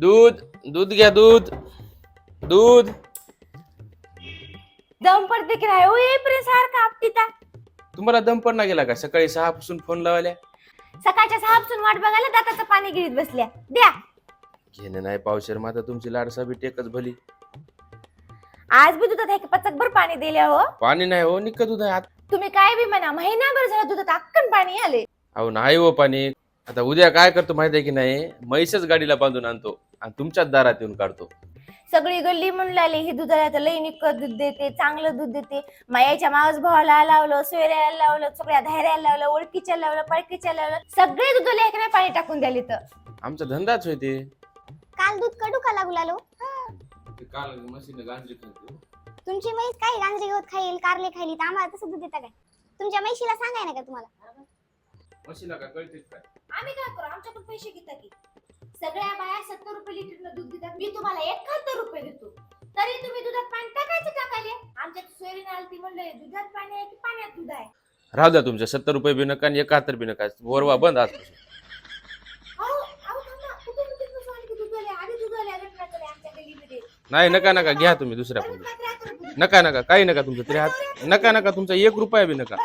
दूध दूध घ्या दूध. दूध. दम पडते की नाही हो येईपर्यंत सारखा आपटीता तुम्हाला दम पण ना गेला का? सकाळी सहा पासून फोन लावायला सकाळच्या सहापासून वाट बघायला दाताचं पाणी गिरीत बसल्या. द्या. घेणं नाही पावशेर माता तुमची लाडसा बी टेकच भली. आज बी दुधात एक पचकभर पाणी दिले हो. पाणी नाही हो निकत दूध आहे. आत- तुम्ही काय बी म्हणा महिनाभर झालं दुधात अक्कन पाणी आले अहो नाही हो पाणी. आता उद्या काय करतो माहिती आहे की नाही? म्हैसच गाडीला बांधून आणतो. आणि तुमच्याच दारात येऊन काढतो. सगळी गल्ली म्हणून लागली ही दुधाला तर लई दूध देते चांगलं दूध देते. मायाच्या मावस भावाला लावलं सोयऱ्याला लावलं सगळ्या धायऱ्याला लावलं ओळखीच्या लावलं पळकीच्या लावलं सगळे दुधाला एक नाही पाणी टाकून द्याली तर. आमचा धंदाच होय ते. काल दूध कडू का लागू लागलो? काल मशीन गांजरी तुमची म्हैस काय गांजरी गवत खाईल कारले खाईल तर आम्हाला तसं दूध देता काय? तुमच्या म्हैशीला सांगाय ना का तुम्हाला? मशीला का कळतेच काय? आम्ही काय करू? आमच्याकडून पैसे घेता की? सगळ्या बाया सत्तर रुपये लिटर दूध देतात. मी तुम्हाला एकाहत्तर रुपये देतो. तरी तुम्ही दुधात पाणी टाकायचं टाकायले आमच्या सोयरीने आलती म्हणले दुधात पाणी आहे की पाण्यात दूध आहे? राहू द्या तुमच्या सत्तर रुपये बी नका आणि एकाहत्तर बी नका. बोरवा बंद आजपासून अहो अहो थांबा. कुठे कुठे कसं आली की दूध आले आधी दूध आले आधी दूध आले आमच्या गल्लीमध्ये? नाही नका नका घ्या तुम्ही दुसऱ्या करू? नका नका काही नका तुमचं तरी हात नका नका तुमचा एक रुपया बी नका.